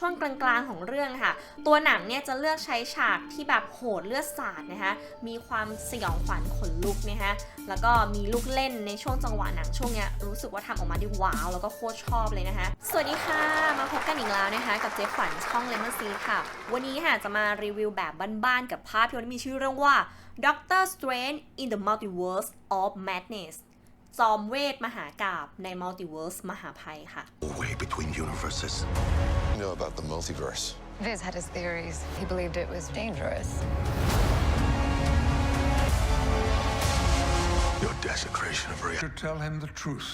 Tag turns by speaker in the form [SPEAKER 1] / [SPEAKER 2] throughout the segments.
[SPEAKER 1] ช่วงกลางๆของเรื่องค่ะ ตัวหนังเนี่ยจะเลือกใช้ฉากที่แบบโหดเลือดสาดนะคะ มีความสยองขวัญขนลุกนะคะแล้วก็มีลูกเล่นในช่วงจังหวะหนังช่วงเนี้ยรู้สึกว่าทำออกมาได้ว้าว แล้วก็โคตรชอบเลยนะคะ สวัสดีค่ะ มาพบกันอีกแล้วนะคะ กับเจ๊ขวัญช่อง Lemon Seed ค่ะ วันนี้ค่ะจะมารีวิวแบบบ้านๆกับภาพยนตร์ที่มีชื่อเรื่องว่า Doctor Strange in the Multiverse of Madness จอมเวทมหากาบใน Multiverse มหาภัยค่ะ
[SPEAKER 2] way between universes.
[SPEAKER 3] You know about the multiverse.
[SPEAKER 4] Viz had his theories. He believed it was dangerous.
[SPEAKER 2] Your desecration of reality.
[SPEAKER 5] to tell him the truth.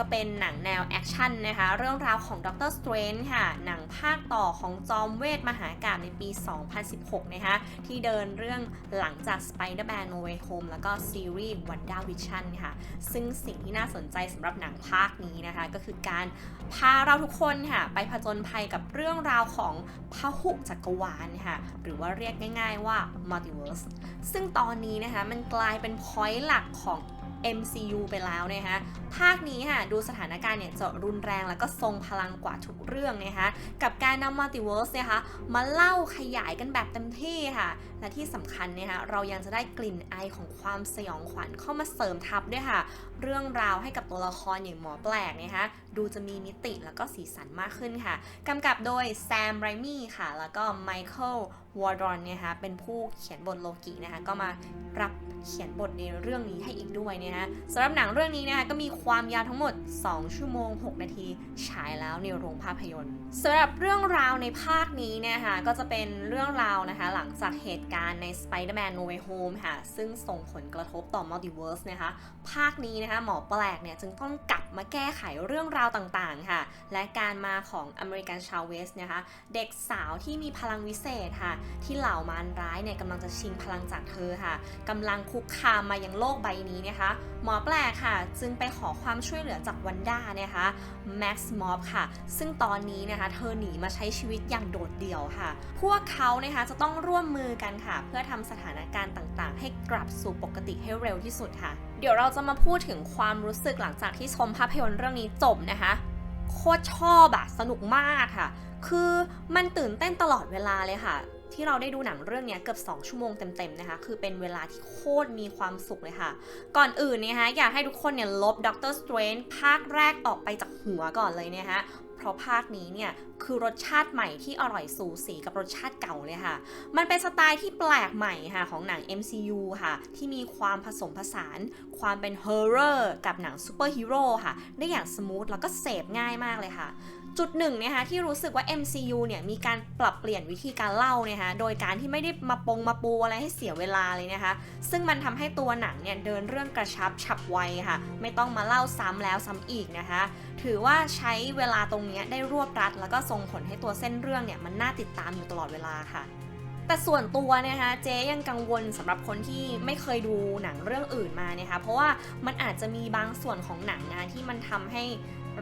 [SPEAKER 1] ก็เป็นหนังแนวแอคชั่นนะคะ เรื่องราวของด็อกเตอร์สเตรนค่ะ หนังภาคต่อของจอมเวทมหากาพย์ในปี 2016 นะคะ ที่เดินเรื่องหลังจาก Spider-Man No Way Home แล้วก็ซีรีส์ WandaVision ค่ะ ซึ่งสิ่งที่น่าสนใจสำหรับหนังภาคนี้นะคะ ก็คือการพาเราทุกคนค่ะ ไปผจญภัยกับเรื่องราวของพหุจักรวาลค่ะ หรือว่าเรียกง่าย ๆว่า Multiverse ซึ่งตอนนี้นะคะมันกลายเป็นพอยต์หลักของ MCU ไปแล้วนะคะภาคนี้ค่ะดูสถานการณ์เนี่ยจะรุนแรงแล้วก็ทรงพลังกว่าทุกเรื่องนะคะกับการนำมัลติเวิร์สนะคะมาเล่าขยายกันแบบเต็มที่ค่ะ และที่สำคัญนะคะเรายังจะได้กลิ่นไอของความสยองขวัญเข้ามาเสริมทับด้วยค่ะ เรื่องราวให้กับตัวละครอย่างหมอแปลกนะคะดูจะมีมิติแล้วก็สีสันมากขึ้นค่ะกำกับโดยแซมไรมี่ค่ะ แล้วก็ไมเคิลวอร์ดอนเนี่ยคะเป็นผู้เขียนบทโลกินะคะก็มารับเขียนบทในเรื่องนี้ให้อีกด้วยนะคะสำหรับหนังเรื่องนี้นะคะก็มีความยาวทั้งหมด 2 ชั่วโมง 6 นาที ฉายแล้วในโรงภาพยนตร์สำหรับเรื่องราวในภาคนี้เนะคะก็จะเป็นเรื่องราวนะคะหลังจากเหตุการณ์ใน Spider-Man No Way Home ค่ะซึ่งส่งผลกระทบต่อ Multiverse นะคะภาคนี้นะคะหมอแปลกเนี่ยจึงต้องกลับมาแก้ไขเรื่องราวต่างๆค่ะและการมาของอเมริกันชาวเวสนะคะเด็กสาวที่มีพลังวิเศษค่ะที่เหล่ามารร้ายเนี่ยกำลังจะชิงพลังจากเธอค่ะกำลังคุกคามมายังโลกใบนี้นะคะ หมอแปลกค่ะ จึงไปขอความช่วยเหลือจากวันด้านะคะแม็กซ์มอฟค่ะ ซึ่งตอนนี้นะคะ เธอหนีมาใช้ชีวิตอย่างโดดเดี่ยวค่ะ พวกเขานะคะจะต้องร่วมมือกันค่ะ เพื่อทำสถานการณ์ต่างๆ ให้กลับสู่ปกติให้เร็วที่สุดค่ะ เดี๋ยวเราจะมาพูดถึงความรู้สึกหลังจากที่ชมภาพยนตร์เรื่องนี้จบนะคะโคตรชอบอะสนุกมากค่ะ คือมันตื่นเต้นตลอดเวลาเลยค่ะ ที่เราได้ดูหนังเรื่องนี้เกือบ 2 ชั่วโมงเต็มๆนะคะ คือเป็นเวลาที่โคตรมีความสุขเลยค่ะ ก่อนอื่นนะคะอยากให้ทุกคนเนี่ยลบ Doctor Strange ภาคแรกออกไปจากหัวก่อนเลยนะคะเพราะภาคนี้เนี่ยคือรสชาติใหม่ที่อร่อยสูสีกับรสชาติเก่าเลยค่ะ มันเป็นสไตล์ที่แปลกใหม่ค่ะของหนัง MCU ค่ะ ที่มีความผสมผสาน ความเป็นฮอร์เรอร์กับหนังซูเปอร์ฮีโร่ค่ะ ได้อย่างสมูทแล้วก็เสพง่ายมากเลยค่ะ จุดหนึ่งนะคะที่รู้สึกว่า MCU เนี่ยมีการปรับเปลี่ยนวิธีการเล่านะคะโดยการที่ไม่ได้มาปงมาปูอะไรให้เสียเวลาเลยนะคะ ซึ่งมันทำให้ตัวหนังเนี่ยเดินเรื่องกระชับฉับไวค่ะ ไม่ต้องมาเล่าซ้ำแล้วซ้ำอีกนะคะ ถือว่าใช้เวลาตรงนี้ได้รวบรัด แล้วก็ส่งผลให้ตัวเส้นเรื่องเนี่ยมันน่าติดตามอยู่ตลอดเวลาค่ะแต่ส่วนตัวนะคะเจ๊ยังกังวลสำหรับคนที่ไม่เคยดูหนังเรื่องอื่นมานะคะเพราะว่ามันอาจจะมีบางส่วนของหนังนะที่มันทำให้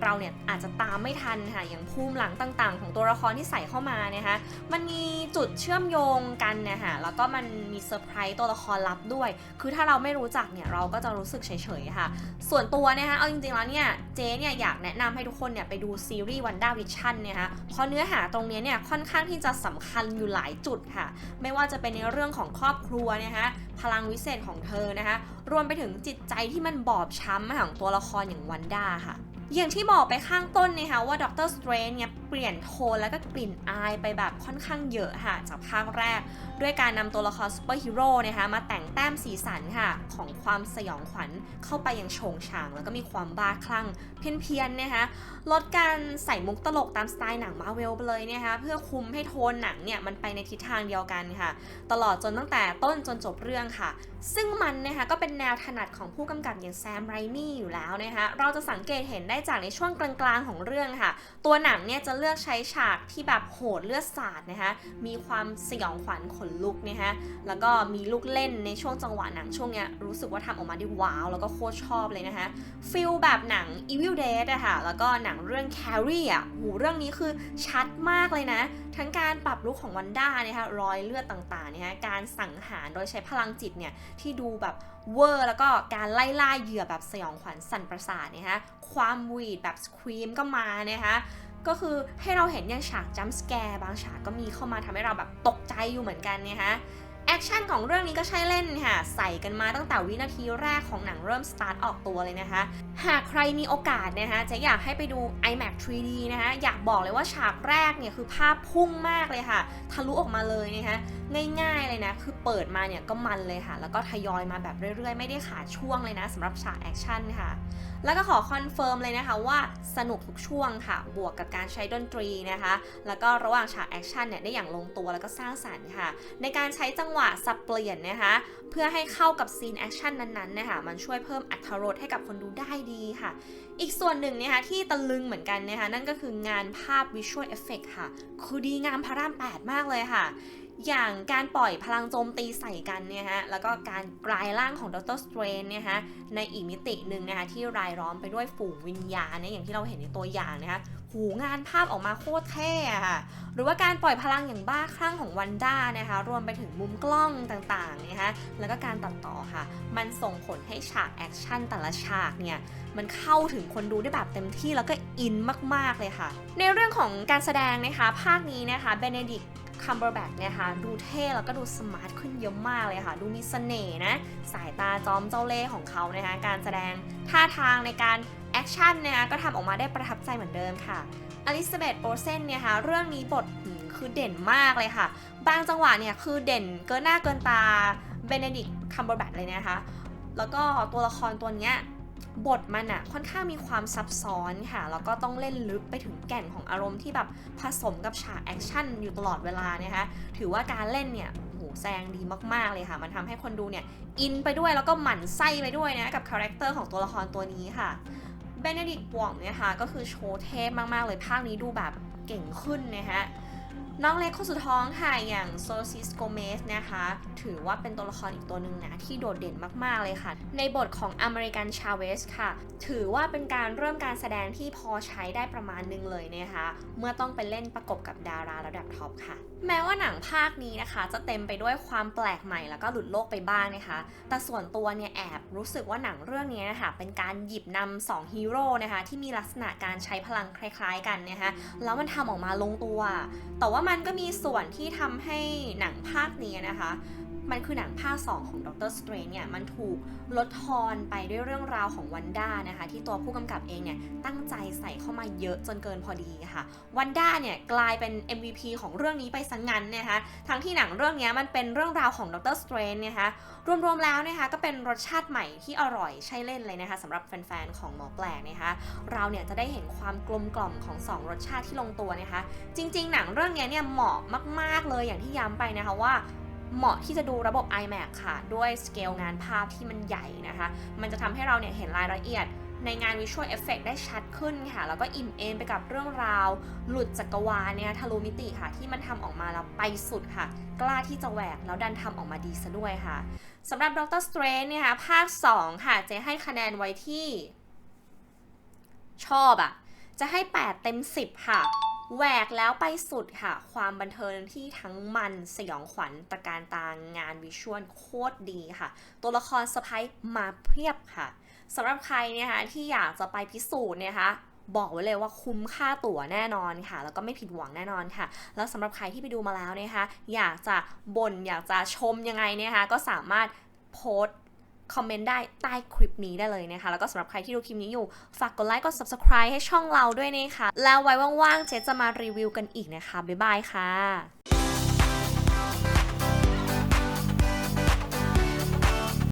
[SPEAKER 1] เราเนี่ยอาจจะตามไม่ทันค่ะอย่างภูมิหลังต่าง ๆ ของตัวละครที่ใส่เข้ามานะคะมันมีจุดเชื่อมโยงกันนะคะแล้วก็มันมีเซอร์ไพรส์ตัวละครลับด้วย คือถ้าเราไม่รู้จักเนี่ยเราก็จะรู้สึกเฉยๆค่ะ ส่วนตัวนะคะเอาจริงๆแล้วเนี่ยเจ๊เนี่ยอยากแนะนำให้ทุกคนเนี่ยไปดูซีรีส์วันด้าวิชั่นเนี่ยค่ะเพราะเนื้อหาตรงนี้เนี่ยค่อนข้างที่จะสำคัญอยู่หลายจุดค่ะ ไม่ว่าจะเป็นในเรื่องของครอบครัวนะคะพลังวิเศษของเธอนะคะรวมไปถึงจิตใจที่มันบอบช้ำของตัวละครอย่างวันด้าค่ะ อย่างที่บอกไปข้างต้นนะคะว่าด็อกเตอร์สเตรนเนี่ยเปลี่ยนโทนแล้วก็กลิ่นอายไปแบบค่อนข้างเยอะค่ะ จากภาคแรก ด้วยการนำตัวละครซูเปอร์ฮีโร่นะคะมาแต่งแต้มสีสันค่ะของความสยองขวัญเข้าไปยังโฉงฉาง แล้วก็มีความบ้าคลั่งเพี้ยนๆนะคะลดการใส่มุกตลกตามสไตล์หนังมาเวลไปเลยนะคะเพื่อคุมให้โทนหนังเนี่ยมันไปในทิศทางเดียวกันค่ะ ตลอดจนตั้งแต่ต้นจนจบเรื่องค่ะ ซึ่งมันนะคะก็เป็นแนวถนัดของผู้กำกับอย่างแซมไรมี่อยู่แล้วนะคะเราจะสังเกตเห็นได้จากในช่วงกลางๆของเรื่องค่ะ ตัวหนังเนี่ยจะเลือกใช้ฉากที่แบบโหดเลือดสาดนะคะมีความสยองขวัญขนลุกนะคะแล้วก็มีลูกเล่นในช่วงจังหวะหนังช่วงเนี้ยรู้สึกว่าทำออกมาได้ว้าว แล้วก็โคตรชอบเลยนะคะฟิลแบบหนัง Evil Dead อะค่ะแล้วก็หนังเรื่อง Carrie อะหูเรื่องนี้คือชัดมากเลยนะ ทั้งการปรับลุคของวันด้านะคะรอยเลือดต่างๆนะคะการสังหารโดยใช้พลังจิตเนี่ยที่ดูแบบเวอร์แล้วก็การไล่ล่าเหยื่อแบบสยองขวัญสั่นประสาทนะคะความวีดแบบสครีมก็มานะคะ ก็คือให้เราเห็นอย่างฉากจัมส์แกร์บางฉากก็มีเข้ามาทำให้เราแบบตกใจอยู่เหมือนกันเนี่ยฮะ แอคชั่นของเรื่องนี้ก็ใช่เล่นค่ะ ใส่กันมาตั้งแต่วินาทีแรกของหนังเริ่มสตาร์ทออกตัวเลยนะคะ หากใครมีโอกาสนะคะจะอยากให้ไปดู iMac 3D นะคะอยากบอกเลยว่าฉากแรกเนี่ยคือภาพพุ่งมากเลยค่ะ ทะลุออกมาเลยนะคะง่ายๆเลยนะ คือเปิดมาเนี่ยก็มันเลยค่ะ แล้วก็ทยอยมาแบบเรื่อยๆ ไม่ได้ขาดช่วงเลยนะสำหรับฉากแอคชั่นค่ะ แล้วก็ขอคอนเฟิร์มเลยนะคะว่าสนุกทุกช่วงค่ะ บวกกับการใช้ดนตรีนะคะ แล้วก็ระหว่างฉากแอคชั่นเนี่ยได้อย่างลงตัวแล้วก็สร้างสรรค์ค่ะ ในการใช้จังหวะสับเปลี่ยนนะคะ เพื่อให้เข้ากับซีนแอคชั่นนั้นๆนะคะมันช่วยเพิ่มอรรรสให้กับคนดูได้ดีค่ะ อีกส่วนหนึ่งนะคะที่ตะลึงเหมือนกันนะคะนั่นก็คืองานภาพวิชวลเอฟเฟกค่ะ คือดีงามพระราม 8 มากเลยค่ะ อย่างการปล่อยพลังโจมตีใส่กันเนี่ยฮะ แล้วก็การกลายร่างของดรสเตรนเนี่ยฮะ ในอีกมิติหนึ่งนะคะที่รายล้อมไปด้วยฝูงวิญญาณเนี่ยอย่างที่เราเห็นในตัวอย่างนะคะหูงานภาพออกมาโคตรเท่ค่ะหรือว่าการปล่อยพลังอย่างบ้าคลั่งของวันด้านะคะ รวมไปถึงมุมกล้องต่างๆนะคะแล้วก็การตัดต่อค่ะ มันส่งผลให้ฉากแอคชั่นแต่ละฉากเนี่ยมันเข้าถึงคนดูได้แบบเต็มที่แล้วก็อินมากๆเลยค่ะ ในเรื่องของการแสดงนะคะ ภาคนี้นะคะเบเนดิก คัมเบอร์แบ็กเนี่ยค่ะดูเท่แล้วก็ดูสมาร์ทขึ้นเยอะมากเลยค่ะ ดูมีเสน่ห์นะ สายตาจอมเจ้าเล่ห์ของเขานะคะการแสดงท่าทางในการแอคชั่นนะคะก็ทำออกมาได้ประทับใจเหมือนเดิมค่ะอลิซาเบธโอเซนเนี่ยค่ะเรื่องนี้บทคือเด่นมากเลยค่ะ บางจังหวะเนี่ยคือเด่นเกินหน้าเกินตาเบเนดิกคัมเบอร์แบ็กเลยนะคะ แล้วก็ตัวละครตัวเนี้ย บทมันอะค่อนข้างมีความซับซ้อนค่ะ แล้วก็ต้องเล่นลึกไปถึงแก่นของอารมณ์ที่แบบผสมกับฉากแอคชั่นอยู่ตลอดเวลานะคะถือว่าการเล่นเนี่ยโหแซงดีมากๆเลยค่ะ มันทำให้คนดูเนี่ยอินไปด้วยแล้วก็หมั่นไส้ไปด้วยนะกับคาแรคเตอร์ของตัวละครตัวนี้ค่ะเบเนดิกต์วงเนี่ยค่ะก็คือโชว์เทพมากๆเลยภาคนี้ดูแบบเก่งขึ้นนะคะ น้องเล็กคนสุดท้องค่ะอย่างโซซิสโกเมสนะคะ ถือว่าเป็นตัวละครอีกตัวหนึ่งนะ ที่โดดเด่นมาก ๆ เลยค่ะ ในบทของอเมริกันชาเวสค่ะ ถือว่าเป็นการเริ่มการแสดงที่พอใช้ได้ประมาณหนึงเลยนะคะ เมื่อต้องไปเล่นประกบกับดาราระดับท็อปค่ะแม้ว่าหนังภาคนี้นะคะ จะเต็มไปด้วยความแปลกใหม่แล้วก็หลุดโลกไปบ้างนะคะ แต่ส่วนตัวเนี่ยแอบรู้สึกว่าหนังเรื่องนี้นะคะเป็นการหยิบนำสองฮีโร่นะคะที่มีลักษณะการใช้พลังคล้ายๆกันนะคะแล้วมันทำออกมาลงตัว แต่ว่ามันก็มีส่วนที่ทำให้หนังภาคนี้นะคะ มันคือหนังภาค2ของดรสเตรนเนี่ยมันถูกลดทอนไปด้วยเรื่องราวของวันด้านะคะที่ตัวผู้กำกับเองเนี่ยตั้งใจใส่เข้ามาเยอะจนเกินพอดีค่ะวันด้าเนี่ยกลายเป็น MVP ของเรื่องนี้ไปซะงงันนะคะทั้งที่หนังเรื่องนี้มันเป็นเรื่องราวของดรสเตรนนะคะรวมๆแล้วนะคะก็เป็นรสชาติใหม่ที่อร่อยใช่เล่นเลยนะคะสำหรับแฟนๆของหมอแปลกนะคะเราเนี่ยจะได้เห็นความกลมกล่อมของสองรสชาติที่ลงตัวนะคะ จริง ๆ หนังเรื่องนี้เนี่ยเหมาะมาก ๆเลยอย่างที่ย้ำไปนะคะว่า เหมาะที่จะดูระบบ iMac ค่ะ ด้วยสเกลงานภาพที่มันใหญ่นะคะ มันจะทำให้เราเนี่ยเห็นรายละเอียดในงาน Visual Effect ได้ชัดขึ้นค่ะ แล้วก็อิ่มเอมไปกับเรื่องราว หลุดจักรวาลเนี่ยทะลุมิติค่ะ ที่มันทำออกมาแล้วไปสุดค่ะ กล้าที่จะแหวกแล้วดันทำออกมาดีซะด้วยค่ะสำหรับ Doctor Strange เนี่ยค่ะภาค 2 ค่ะเจ๊ให้คะแนนไว้ที่ ชอบอะจะให้ 8 เต็ม 10 ค่ะ แหวกแล้วไปสุดค่ะ ความบันเทิงที่ทั้งมันสยองขวัญตะการตางงานวิชวลโคตรดีค่ะ ตัวละครสไปมาเพียบค่ะสำหรับใครเนี่ยคะที่อยากจะไปพิสูจน์เนี่ยคะบอกไว้เลยว่าคุ้มค่าตั๋วแน่นอนค่ะ แล้วก็ไม่ผิดหวังแน่นอนค่ะ แล้วสำหรับใครที่ไปดูมาแล้วนะคะ อยากจะบ่นอยากจะชมยังไงเนะคะก็สามารถโพสต์ คอมเมนต์ได้ใต้คลิปนี้ได้เลยนะคะ แล้วก็สำหรับใครที่ดูคลิปนี้อยู่ ฝากกดไลค์กด subscribe ให้ช่องเราด้วยนะคะ แล้วไว้ว่างๆ เจ๊จะมารีวิวกันอีกนะคะ บ๊ายบายค่ะ